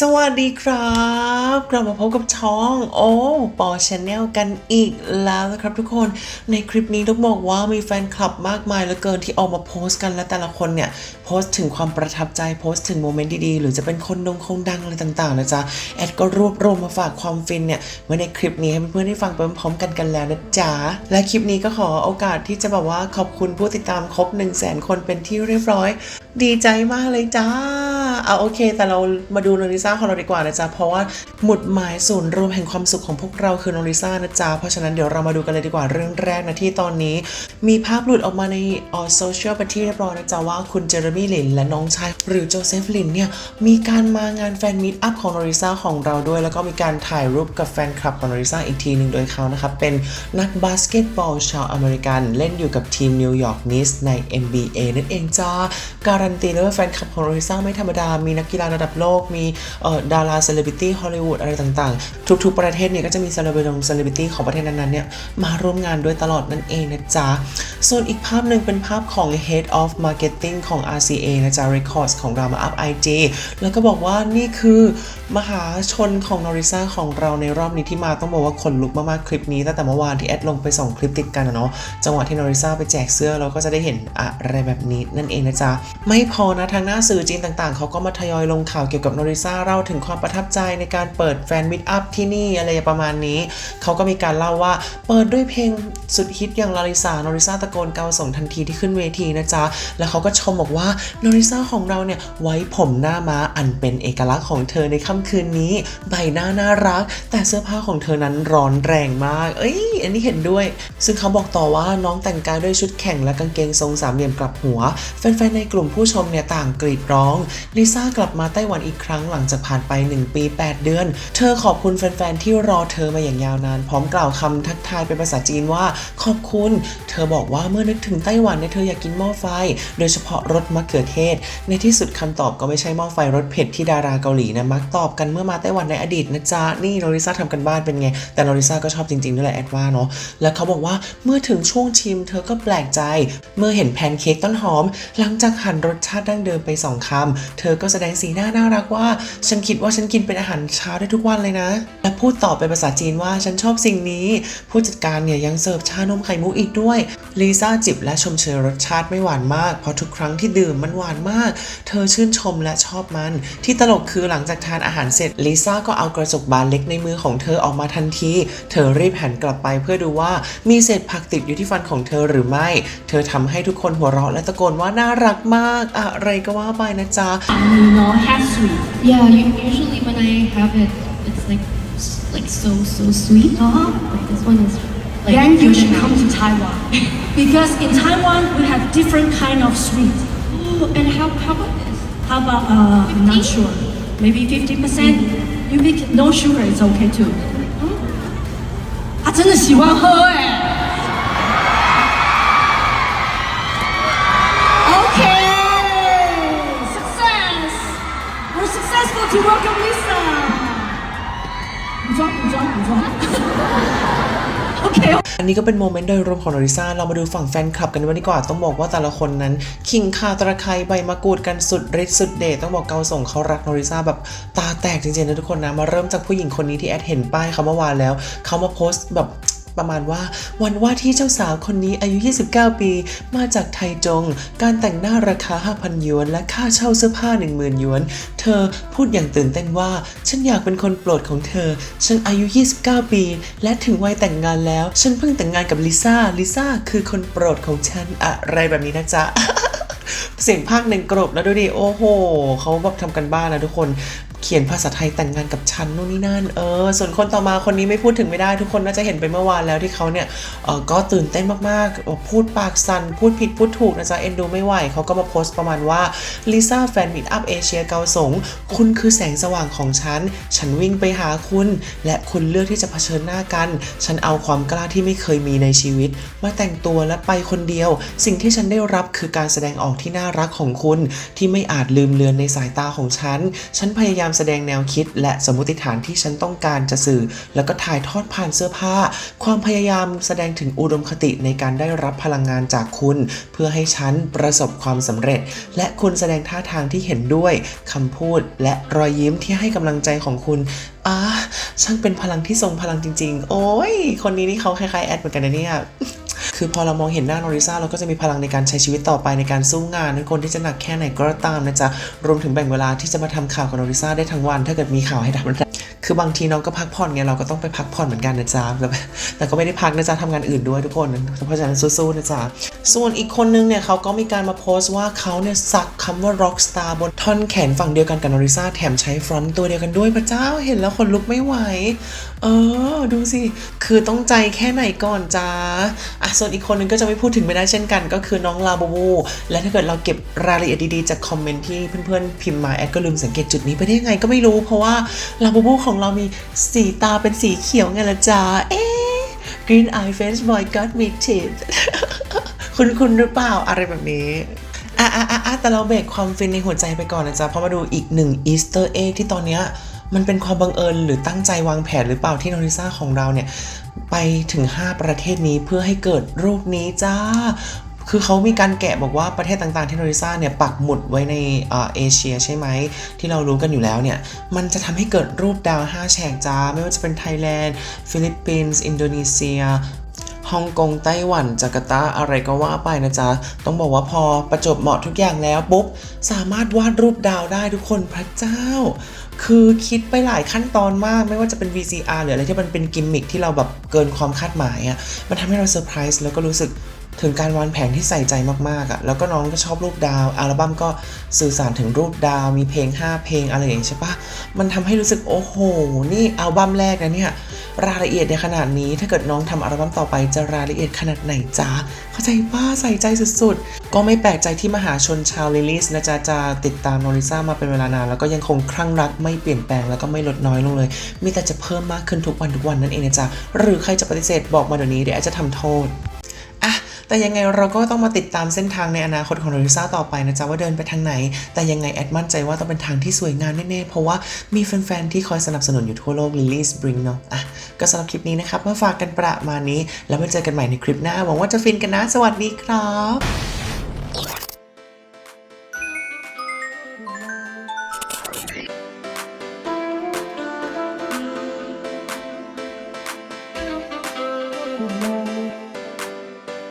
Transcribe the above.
สวัสดีครับ กลับมาพบกับช่องโอ้ปอชแนลกันอีกแล้วนะครับทุกคนในคลิปนี้ต้องบอกว่ามีแฟนคลับมากมายเหลือเกินที่ออกมาโพสต์กันและแต่ละคนเนี่ยโพสต์ถึงความประทับใจโพสต์ถึงโมเมนต์ดีๆ หรือจะเป็นคนดงคงดังอะไรต่างๆนะจ๊ะแอดก็รวบรวมมาฝากความฟินเนี่ยไว้ในคลิปนี้ให้เพื่อนๆได้ฟังไปพร้อมๆกันกันแล้วนะจ๊ะและคลิปนี้ก็ขอโอกาสที่จะแบบว่าขอบคุณผู้ติดตามครบ 1 0 0 0 0แสนคนเป็นที่เรียบร้อย ดีใจมากเลยจ้าเอาโอเค แต่เรามาดูโนริซ่าของเราดีกว่านะจ๊ะเพราะว่าหมุดหมายศูนย์รวมแห่งความสุขของพวกเราคือโนริซ่านะจ๊ะเพราะฉะนั้นเดี๋ยวเรามาดูกันเลยดีกว่าเรื่องแรกนะที่ตอนนี้ มีภาพหลุดออกมาในออโซเชียลเป็นที่เรียบร้อยนะจ๊ะว่าคุณเจอร์มี่ลินและน้องชายหรือโจเซฟลินเนี่ยมีการมางานแฟนมิตอัพของโนริซ่าของเราด้วย แล้วก็มีการถ่ายรูปกับแฟนคลับของโนริซ่าอีกทีหนึ่งโดยเขานะครับเป็นนักบาสเกตบอลชาวอเมริกันเล่นอยู่กับทีมนิวยอร์กนิสใน NBA นั่นเองจ้าการันตีเลยว่าแฟนคลับของโรลิซ่าไม่ธรรมดา มีนักกีฬาระดับโลกมีเอ่อดาราเซเลบริตี้ฮอลลีวูดอะไรต่างๆ ทุกๆประเทศเนี่ยก็จะมีเซเลบริตี้เซเลบริตี้ของประเทศนั้นๆเนี่ยมาร่วมงานด้วยตลอดนั่นเองนะจ๊ะส่วนอีกภาพหนึ่งเป็นภาพของ Head of Marketing ของ RCA นะจ๊ะ Records ของเรามาอัพ IG แล้วก็บอกว่านี่คือมหาชนของนอริซ่าของเราในรอบนี้ที่มาต้องบอกว่าขนลุกมากๆ คลิปนี้ตั้งแต่เมื่อวานที่แอดลงไปส่งคลิปติดกันนะเนาะจังหวะที่นอริซ่าไปแจกเสื้อเราก็จะได้เห็นอะไรแบบนี้นั่นเองนะจ๊ะ ไม่พอนะทางหน้าสื่อจีนต่างๆ เขาก็มาทยอยลงข่าวเกี่ยวกับนอริซ่าเล่าถึงความประทับใจในการเปิดแฟนมิตอัพที่นี่อะไรประมาณนี้ เขาก็มีการเล่าว่าเปิดด้วยเพลงสุดฮิตอย่างลาริซานอริซ่าตะโกนเกาส่งทันทีที่ขึ้นเวทีนะจ๊ะ แล้วเขาก็ชมบอกว่าโนริซ่าของเราเนี่ยไว้ผมหน้าม้าอันเป็นเอกลักษณ์ของเธอในค่ำคืนนี้ ใบหน้าน่ารัก แต่เสื้อผ้าของเธอนั้นร้อนแรงมาก เอ้ย อันนี้เห็นด้วย ซึ่งเขาบอกต่อว่าน้องแต่งกายด้วยชุดแข่งและกางเกงทรงสามเหลี่ยมกลับหัว แฟนๆในกลุ่มผู้ชมเนี่ยต่างกรีดร้องลิซ่ากลับมาไต้หวันอีกครั้งหลังจากผ่านไป 1 ปี 8 เดือน เธอขอบคุณแฟนๆที่รอเธอมาอย่างยาวนาน พร้อมกล่าวคำทักทายเป็นภาษาจีนว่าขอบคุณ เธอบอกว่าเมื่อนึกถึงไต้หวันเนี่ยเธออยากกินหม้อไฟ โดยเฉพาะรสมะเขือเทศ ในที่สุดคำตอบก็ไม่ใช่หม้อไฟรสเผ็ดที่ดาราเกาหลีนะมักตอบกันเมื่อมาไต้หวันในอดีตนะจ๊ะนี่โนริซ่าทำกันบ้านเป็นไง แต่โนริซ่าก็ชอบจริงๆด้วยแหละแอดว่าเนาะแล้วเขาบอกว่าเมื่อถึงช่วงชิม เธอก็แปลกใจ เมื่อเห็นแพนเค้กต้นหอม หลังจากหั่นรสชาติดั้งเดิมไปสองคำเธอก็แสดงสีหน้าน่ารักว่า ฉันคิดว่าฉันกินเป็นอาหารเช้าได้ทุกวันเลยนะ และพูดตอบเป็นภาษาจีนว่าฉันชอบสิ่งนี้ ผู้จัดการเนี่ยยังเสิร์ฟชานมไข่มุกอีกด้วยลิซ่าจิบและชมเชยรสชาติไม่หวานมากเพราะทุกครั้งที่ดื่มมันหวานมาก เธอชื่นชมและชอบมัน ที่ตลกคือหลังจากทานอาหารเสร็จลิซ่าก็เอากระจกบานเล็กในมือของเธอออกมาทันที เธอรีบหันกลับไปเพื่อดูว่ามีเศษผักติดอยู่ที่ฟันของเธอหรือไม่ เธอทำให้ทุกคนหัวเราะและตะโกนว่าน่ารักมาก อะไรก็ว่าไปนะจ๊ะ you know, half sweet. Yeah, u- usually when I have it, it's like s- like so so sweet. Uh-huh. Like this one is like then you should now. come to Taiwan. because in Taiwan, we have different kind of sweet. Oh, and how how about this? How about, uh, I'm not sure, maybe 50%? You make no sugar, it's okay too. 他真的喜欢喝哎、Okay, success. We're successful to welcome Lisa. 补妆，补妆，补妆。 อันนี้ก็เป็นโมเมนต์โดยรวมของโนริซ่าเรามาดูฝั่งแฟนคลับกันดีกว่าต้องบอกว่าแต่ละคนนั้น คิงคาตะไคร้ใบมะกรูดกันสุดฤทธิ์สุดเดชต้องบอกเกาส่งเขารักโนริซ่าแบบตาแตกจริงๆนะทุกคนนะมาเริ่มจากผู้หญิงคนนี้ที่แอดเห็นป้ายเขาเมื่อวานแล้วเขามาโพสต์แบบ ประมาณว่าวันว่าที่เจ้าสาวคนนี้อายุ 29 ปี มาจากไทจง การแต่งหน้าราคา 5,000 หยวน และค่าเช่าเสื้อผ้า 10,000 หยวน เธอพูดอย่างตื่นเต้นว่า ฉันอยากเป็นคนโปรดของเธอ ฉันอายุ 29 ปี และถึงวัยแต่งงานแล้ว ฉันเพิ่งแต่งงานกับลิซ่า ลิซ่าคือคนโปรดของฉันอะไรแบบนี้นะจ๊ะเสียงภาคหนึ่งกรบแล้วดูดิโอ้โหเขาแบบทำกันบ้านนะทุกคน ขียนภาษาไทยแต่งงานกับฉันนู่นนี่นั่นเออส่วนคนต่อมาคนนี้ไม่พูดถึงไม่ได้ ทุกคนน่าจะเห็นไปเมื่อวานแล้วที่เขาเนี่ยเออก็ตื่นเต้นมากๆ พูดปากสั่นพูดผิดพูดถูกนะจ๊ะเอ็นดูไม่ไหวเขาก็มาโพสต์ประมาณว่าลิซ่าแฟนมิตอัพเอเชียเกาสงคุณคือแสงสว่างของฉัน ฉันวิ่งไปหาคุณ และคุณเลือกที่จะเผชิญหน้ากัน ฉันเอาความกล้าที่ไม่เคยมีในชีวิต มาแต่งตัวและไปคนเดียว สิ่งที่ฉันได้รับคือการแสดงออกที่น่ารักของคุณ ที่ไม่อาจลืมเลือนในสายตาของฉัน ฉันพยายามแสดงแนวคิด และสมมติฐานที่ฉันต้องการจะสื่อ แล้วก็ถ่ายทอดผ่านเสื้อผ้า ความพยายามแสดงถึงอุดมคติในการได้รับพลังงานจากคุณ เพื่อให้ฉันประสบความสำเร็จ และคุณแสดงท่าทางที่เห็นด้วยคำพูดและรอยยิ้มที่ให้กำลังใจของคุณอ่าช่างเป็นพลังที่ทรงพลังจริง ๆ โอ้ย คนนี้นี่เขาคล้ายๆแอดเหมือนกันนะเนี่ย คือพอเรามองเห็นหน้าโนริซาเราก็จะมีพลังในการใช้ชีวิตต่อไปในการสู้งานทุกคนที่จะหนักแค่ไหนก็ตามนะจ๊ะรวมถึงแบ่งเวลาที่จะมาทำข่าวกับโนริซาได้ทั้งวัน ถ้าเกิดมีข่าวให้ทำนะคือบางทีน้องก็พักผ่อนไงเราก็ต้องไปพักผ่อนเหมือนกันนะจ๊ะแต่แต่ก็ไม่ได้พักนะจ๊ะทำงานอื่นด้วยทุกคน เพราะฉะนั้นสู้ๆนะจ๊ะ ส่วนอีกคนนึงเนี่ยเขาก็มีการมาโพสต์ว่าเขาเนี่ยสักคำว่า rock star บนท่อนแขนฝั่งเดียวกันกับโนริซาแถมใช้ฟรอนต์ตัวเดียวกันด้วยพระเจ้าเห็นแล้วคนลุกไม่ไหว เออ ดูสิ คือต้องใจแค่ไหนก่อนจ้าอะส่วนอีกคนนึงก็จะไม่พูดถึงไม่ได้เช่นกัน ก็คือน้องลาบูบูและถ้าเกิดเราเก็บรายละเอียดดีๆ จากคอมเมนต์ที่เพื่อนๆ พิมพ์มาแอดก็ลืมสังเกตจุดนี้ไปได้ยังไงก็ไม่รู้เพราะว่าลาบูบูของเรามีสีตาเป็นสีเขียวไงล่ะจ้าเอ๊ะ green eye face boy got me teeth คุณคุณหรือเปล่าอะไรแบบนี้อะอะอะแต่เราเบรกความฟินในหัวใจไปก่อนนะจ๊ะเพราะมาดูอีกหนึ่งอีสเตอร์เอ็กที่ตอนเนี้ยมันเป็นความบังเอิญหรือตั้งใจวางแผนหรือเปล่าที่โนริซาของเราเนี่ยไปถึง 5 ประเทศนี้เพื่อให้เกิดรูปนี้จ้าคือเขามีการแกะบอกว่าประเทศต่างๆที่โนริซาเนี่ยปักหมุดไว้ในเออเชียใช่ไหม ที่เรารู้กันอยู่แล้วเนี่ย มันจะทำให้เกิดรูปดาว 5 แฉกจ้า ไม่ว่าจะเป็นไทยแลนด์ ฟิลิปปินส์ อินโดนีเซีย ฮ่องกงไต้หวันจาการ์ตาอะไรก็ว่าไปนะจ๊ะ ต้องบอกว่าพอประจบเหมาะทุกอย่างแล้วปุ๊บ สามารถวาดรูปดาวได้ทุกคนพระเจ้า คือคิดไปหลายขั้นตอนมาก ไม่ว่าจะเป็น VCR หรืออะไรที่มันเป็นกิมมิคที่เราแบบเกินความคาดหมายอะ่ะมันทำให้เราเซอร์ไพรส์แล้วก็รู้สึก ถึงการวางแผนที่ใส่ใจมากๆอะ่ะ แล้วก็น้องก็ชอบรูปดาว อัลบั้มก็สื่อสารถึงรูปดาว มีเพลง 5 เพลงอะไรอย่างนี้ใช่ปะมันทำให้รู้สึกโอ้โห นี่อัลบั้มแรกนะเนี่ย รายละเอียดในขนาดนี้ ถ้าเกิดน้องทำอัลบั้มต่อไปจะรายละเอียดขนาดไหนจ้าเข้าใจป้าใส่ใจสุดๆ ก็ไม่แปลกใจที่มหาชนชาวลิลิสนะจ๊ะจะติดตามโนริซ่ามาเป็นเวลานาน แล้วก็ยังคงคลั่งรักไม่เปลี่ยนแปลงแล้วก็ไม่ลดน้อยลงเลย มีแต่จะเพิ่มมากขึ้นทุกวันทุกวันนั่นเองนะจ๊ะ หรือใครจะปฏิเสธบอกมาเดี๋ยวนี้เดี๋ยวอาจจะทำโทษ อะ แต่ยังไงเราก็ต้องมาติดตามเส้นทางในอนาคตของโนริซาต่อไปนะจ๊ะว่าเดินไปทางไหน แต่ยังไงแอดมั่นใจว่าต้องเป็นทางที่สวยงามแน่ๆเพราะว่ามีแฟนๆที่คอยสนับสนุนอยู่ทั่วโลกลิลลี่สปริงเนาะอะก็สำหรับคลิปนี้นะครับมาฝากกันประมาณนี้ แล้วมาเจอกันใหม่ในคลิปหน้าหวังว่าจะฟินกันนะ สวัสดีครับ